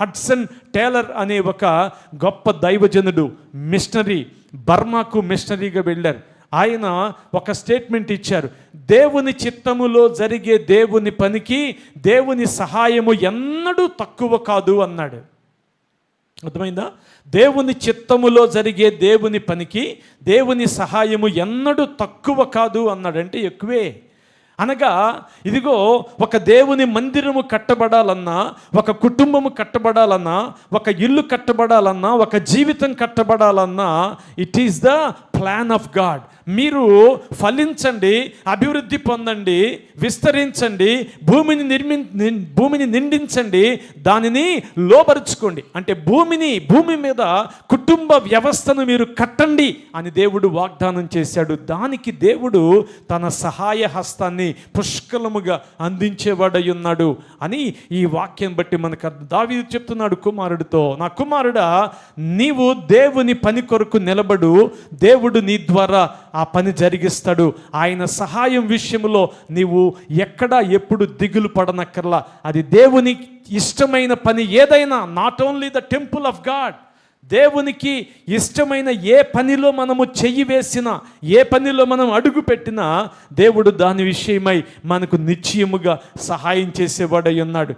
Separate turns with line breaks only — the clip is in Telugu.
హడ్సన్ టేలర్ అనే ఒక గొప్ప దైవజనుడు మిషనరీ బర్మాకు మిషనరీగా వెళ్ళారు. ఆయన ఒక స్టేట్మెంట్ ఇచ్చారు. దేవుని చిత్తములో జరిగే దేవుని పనికి దేవుని సహాయము ఎన్నడూ తక్కువ కాదు అన్నాడు. అర్థమైందా? దేవుని చిత్తములో జరిగే దేవుని పనికి దేవుని సహాయము ఎన్నడూ తక్కువ కాదు అన్నాడంటే ఎక్కువే. అనగా ఇదిగో ఒక దేవుని మందిరము కట్టబడాలన్నా ఒక కుటుంబము కట్టబడాలన్నా ఒక ఇల్లు కట్టబడాలన్నా ఒక జీవితం కట్టబడాలన్నా it is the plan of God మీరు ఫలించండి అభివృద్ధి పొందండి విస్తరించండి భూమిని నిర్మి భూమిని నిండించండి దానిని లోపరుచుకోండి అంటే భూమిని భూమి మీద కుటుంబ వ్యవస్థను మీరు కట్టండి అని దేవుడు వాగ్దానం చేశాడు. దానికి దేవుడు తన సహాయ హస్తాన్ని పుష్కలముగా అందించేవాడై ఉన్నాడు అని ఈ వాక్యం బట్టి మనకు దావి చెప్తున్నాడు కుమారుడితో నా కుమారుడా నీవు దేవుని పని కొరకు నిలబడు దేవుడు నీ ద్వారా ఆ పని జరిగిస్తాడు. ఆయన సహాయం విషయంలో నీవు ఎక్కడా ఎప్పుడు దిగులు పడనక్కర్లా. అది దేవుని ఇష్టమైన పని ఏదైనా not only the temple of God దేవునికి ఇష్టమైన ఏ పనిలో మనము చెయ్యి వేసినా ఏ పనిలో మనం అడుగు పెట్టినా దేవుడు దాని విషయమై మనకు నిశ్చయముగా సహాయం చేసేవాడై ఉన్నాడు.